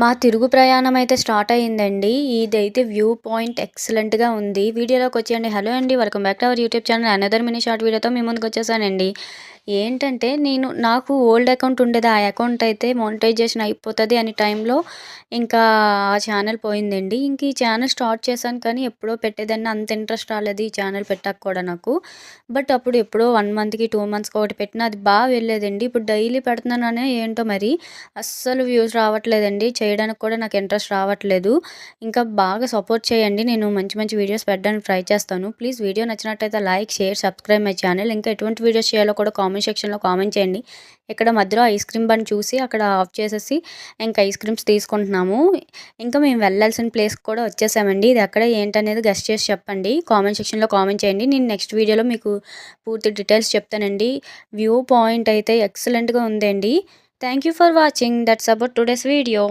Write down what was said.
మా తిరుగు ప్రయాణం అయితే స్టార్ట్ అయ్యిందండి. ఇదైతే వ్యూ పాయింట్ ఎక్సలెంట్గా ఉంది. వీడియోలోకి వచ్చేయండి. హలో అండి. Welcome back to our YouTube channel. Another mini short వీడియోతో మీ ముందుకు వచ్చేసానండి. ఏంటంటే నేను నాకు ఓల్డ్ అకౌంట్ ఉండేది ఆ అకౌంట్ అయితే మోనిటైజేషన్ అయిపోతుంది అనే టైంలో ఇంకా ఆ ఛానల్ పోయిందండి. ఇంక ఈ ఛానల్ స్టార్ట్ చేశాను కానీ ఎప్పుడో పెట్టేదాన్ని అంత ఇంట్రెస్ట్ రాలేదు ఈ ఛానల్ పెట్టాక కూడా నాకు. బట్ అప్పుడు ఎప్పుడో వన్ మంత్కి టూ మంత్స్కి ఒకటి పెట్టిన అది బాగా వెళ్ళేదండి. ఇప్పుడు డైలీ పెడుతున్నాననే ఏంటో మరి అస్సలు వ్యూస్ రావట్లేదండి. చేయడానికి కూడా నాకు ఇంట్రెస్ట్ రావట్లేదు. ఇంకా బాగా సపోర్ట్ చేయండి. నేను మంచి మంచి వీడియోస్ పెట్టడానికి ట్రై చేస్తాను. ప్లీజ్ వీడియో నచ్చినట్టయితే like share subscribe my channel ఇంకా ఎటువంటి వీడియోస్ చేయాలో కూడా కామెంట్ సెక్షన్లో కామెంట్ చేయండి. ఇక్కడ మధ్యలో ఐస్ క్రీమ్ బండ్ చూసి అక్కడ ఆఫ్ చేసేసి ఇంకా ఐస్ క్రీమ్స్ తీసుకుంటున్నాము. ఇంకా మేము వెళ్ళాల్సిన ప్లేస్ కూడా వచ్చేసామండి. ఇది ఎక్కడ ఏంటనేది గెస్ట్ చేసి చెప్పండి. కామెంట్ సెక్షన్లో కామెంట్ చేయండి. నేను నెక్స్ట్ వీడియోలో మీకు పూర్తి డీటెయిల్స్ చెప్తానండి. వ్యూ పాయింట్ అయితే ఎక్సలెంట్గా ఉందండి. Thank you for watching. That's about today's video.